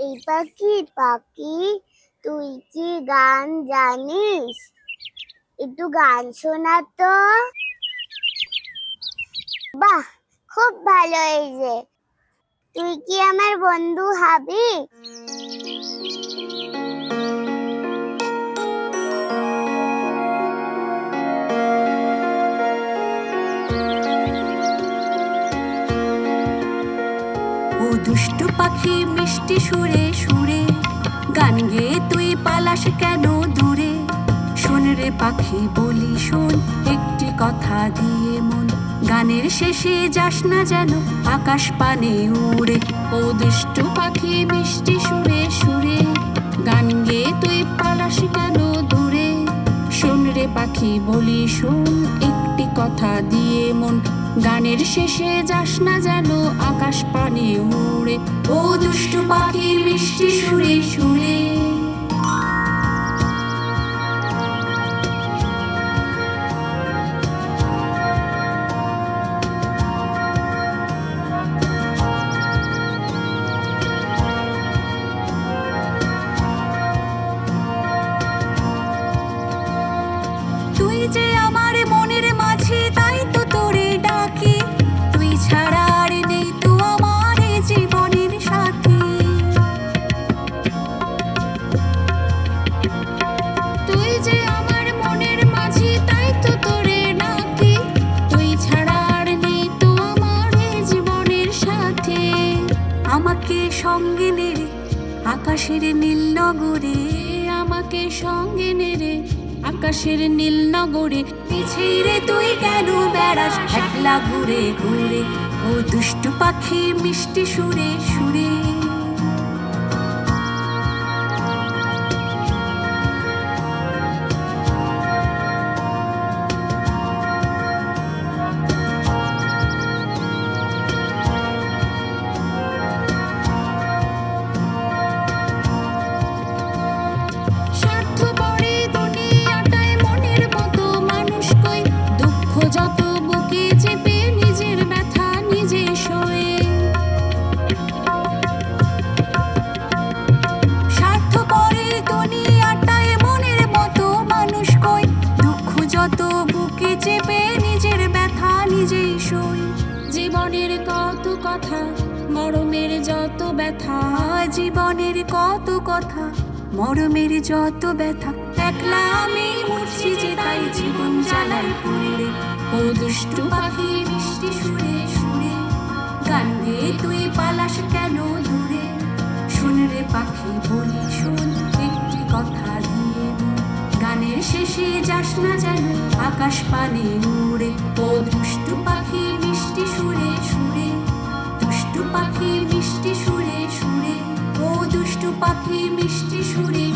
পাখি পাখি, তুই কি গান জানিস? একটু গান শোনা তো। বাহ, খুব ভালো হয়েছে তুই কি আমার বন্ধু হবি? দুষ্টু পাখি মিষ্টি সুরে সুরে, গান গেয়ে তুই পালাস কেন দূরে? শোন রে পাখি, বলি শোন, একটি কথা দিয়ে মন। গানের শেষে যাস না যেন, আকাশ পানে উড়ে। ও দুষ্টু পাখি, মিষ্টি সুরে সুরে, গান গেয়ে তুই পালাস কেন দূরে? শোন রে পাখি, বলি শোন কথা দিয়ে মন। গানের শেষে যাস না যেন, আকাশ পানে উড়ে। ও দুষ্টু পাখি, মিষ্টি সুরে সুরে। আমাকে সঙ্গে নেড়ে আকাশের নীল নগরে। আমাকে সঙ্গে নেড়ে আকাশের নীল নগরে। পিছিয়ে রে তুই কেন বেড়াস? একলা ঘুরে ঘুরে ও দুষ্টু পাখি মিষ্টি সুরে সুরে। যত ব্যথা, জীবনের কত কথা, মরমের যত ব্যথা, একলা আমি মরছি যে তাই জীবন জ্বালাই পুরে ও দুষ্টু পাখি, মিষ্টি সুরে সুরে, গান গেয়ে তুই পালাস কেন দূরে? শুন রে পাখি, বলি শুন, একটি কথা দিয়ে গানের শেষে যাস না যেন, আকাশ পানে উড়ে। ও দুষ্টু পাখি মিষ্টি সুরে